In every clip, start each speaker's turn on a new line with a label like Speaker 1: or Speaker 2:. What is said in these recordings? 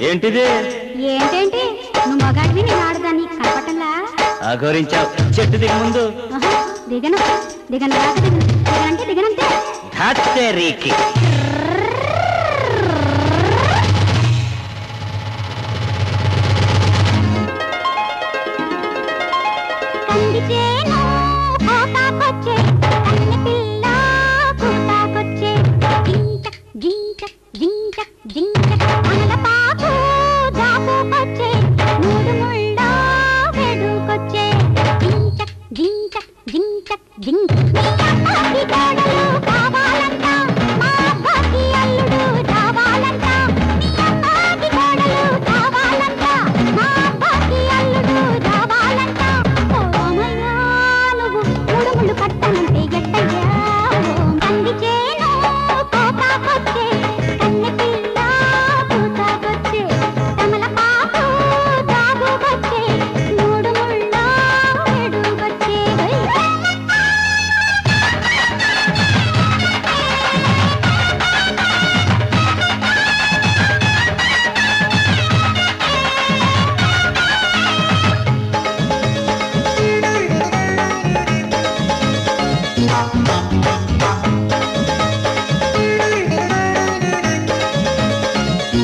Speaker 1: ఏంటిది?
Speaker 2: ఏంటేంటి నువ్వు మగాడివి నేను ఆడదాన్ని. కనపట్టలా
Speaker 1: అఘోరించావు చెట్టు దిగు ముందు.
Speaker 2: ఆహా, దిగను. దిగను రాక దిగను. దిగనంటే దిగనంతే.
Speaker 1: ధాత్తేరీకి
Speaker 2: కంది చేను కోతాకొచ్చే కన్నె పిల్ల కూతాకొచ్చే జించక్ జించక్ జించక్ జించక్ అనల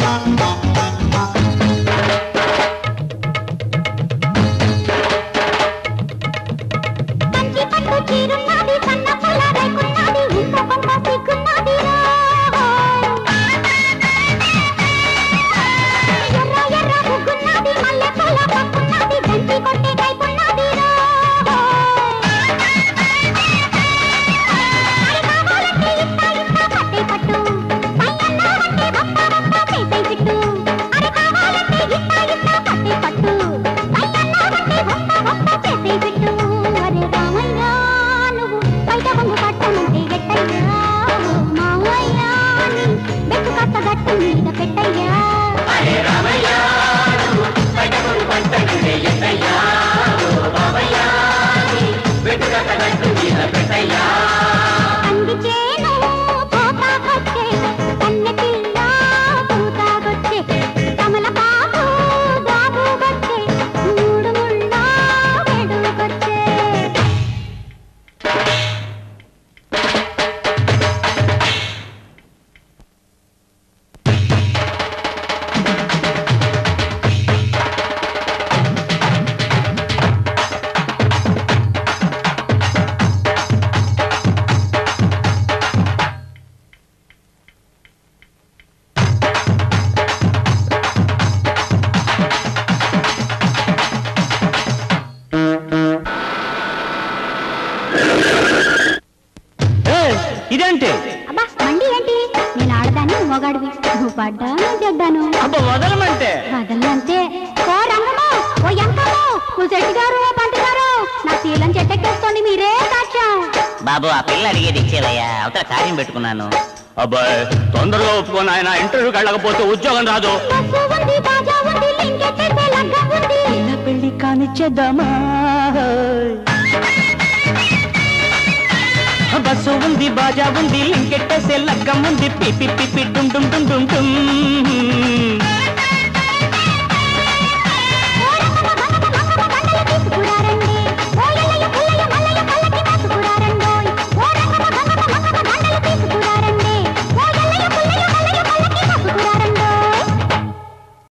Speaker 2: Bye. Thank
Speaker 1: you. ఇదేంటి
Speaker 2: అబ్బా మండి ఏంటి నేను ఆడదాన్ని మొగాడివి. నువ్వు పడ్డా నేను చెడ్డాను
Speaker 1: అబ్బా వదలమంటే?
Speaker 2: వదలంతే ఓ రంగము ఓ ఎంకము ఓ శెట్టి గారు ఓ పంట గారు నా శీలం చెట్టెక్కేసుకోండి మీరే సాక్ష్యం.
Speaker 3: బాబు ఆ పిల్ల అడిగేది ఇచ్చేవయ్యా అవతల కార్యం పెట్టుకున్నాను.
Speaker 1: అబ్బాయి తొందరగా ఒప్పుకొని ఆయన ఇంటర్వ్యూకి వెళ్ళకపోతే ఉద్యోగం రాదు. పెళ్ళి కానిచ్చేద్దామా? బస్సు ఉంది బాజా ఉంది లింకెట్టేసే లగ్గం ఉంది పిపి పిపి డుమ్ డుమ్ డుమ్ డుమ్ డుమ్